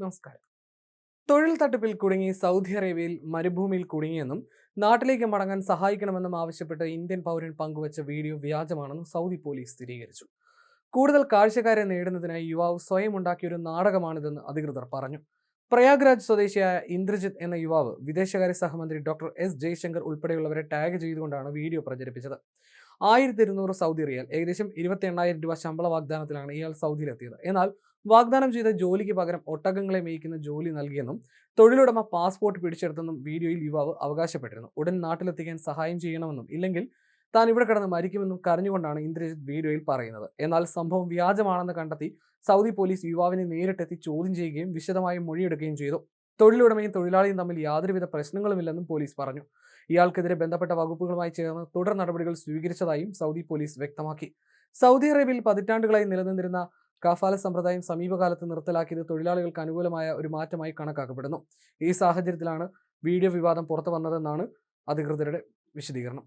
നമസ്കാരം. തൊഴിൽ തട്ടിപ്പിൽ കുടുങ്ങി സൗദി അറേബ്യയിൽ മരുഭൂമിയിൽ കുടുങ്ങിയെന്നും നാട്ടിലേക്ക് മടങ്ങാൻ സഹായിക്കണമെന്നും ആവശ്യപ്പെട്ട് ഇന്ത്യൻ പൗരൻ പങ്കുവച്ച വീഡിയോ വ്യാജമാണെന്നും സൗദി പോലീസ് സ്ഥിരീകരിച്ചു. കൂടുതൽ കാഴ്ചക്കാരെ നേടുന്നതിനായി യുവാവ് സ്വയം ഉണ്ടാക്കിയ ഒരു നാടകമാണിതെന്ന് അധികൃതർ പറഞ്ഞു. പ്രയാഗ്രാജ് സ്വദേശിയായ ഇന്ദ്രജിത്ത് എന്ന യുവാവ് വിദേശകാര്യ സഹമന്ത്രി ഡോക്ടർ എസ് ജയശങ്കർ ഉൾപ്പെടെയുള്ളവരെ ടാഗ് ചെയ്തുകൊണ്ടാണ് വീഡിയോ പ്രചരിപ്പിച്ചത്. ആയിരത്തി ഇരുന്നൂറ് സൗദി റിയാൽ ഏകദേശം ഇരുപത്തി എണ്ണായിരം രൂപ ശമ്പള വാഗ്ദാനത്തിലാണ് ഇയാൾ സൗദിയിലെത്തിയത്. എന്നാൽ വാഗ്ദാനം ചെയ്ത ജോലിക്ക് പകരം ഒട്ടകങ്ങളെ മേയ്ക്കുന്ന ജോലി നൽകിയെന്നും തൊഴിലുടമ പാസ്പോർട്ട് പിടിച്ചെടുത്തെന്നും വീഡിയോയിൽ യുവാവ് അവകാശപ്പെട്ടിരുന്നു. ഉടൻ നാട്ടിലെത്തിക്കാൻ സഹായം ചെയ്യണമെന്നും ഇല്ലെങ്കിൽ താൻ ഇവിടെ കിടന്ന് മരിക്കുമെന്നും കരഞ്ഞുകൊണ്ടാണ് ഇന്ദ്രജിത് വീഡിയോയിൽ പറയുന്നത്. എന്നാൽ സംഭവം വ്യാജമാണെന്ന് കണ്ടെത്തി സൗദി പോലീസ് യുവാവിനെ നേരിട്ടെത്തി ചോദ്യം ചെയ്യുകയും വിശദമായി മൊഴിയെടുക്കുകയും ചെയ്തു. തൊഴിലുടമയും തൊഴിലാളിയും തമ്മിൽ യാതൊരുവിധ പ്രശ്നങ്ങളുമില്ലെന്നും പോലീസ് പറഞ്ഞു. ഇയാൾക്കെതിരെ ബന്ധപ്പെട്ട വകുപ്പുകളുമായി ചേർന്ന് തുടർ നടപടികൾ സ്വീകരിച്ചതായും സൗദി പോലീസ് വ്യക്തമാക്കി. സൗദി അറേബ്യയിൽ പതിറ്റാണ്ടുകളായി നിലനിന്നിരുന്ന കഫാല സമ്പ്രദായം സമീപകാലത്ത് നിർത്തലാക്കിയത് തൊഴിലാളികൾക്ക് അനുകൂലമായ ഒരു മാറ്റമായി കണക്കാക്കപ്പെടുന്നു. ഈ സാഹചര്യത്തിലാണ് വീഡിയോ വിവാദം പുറത്തു വന്നതെന്നാണ് അധികൃതരുടെ വിശദീകരണം.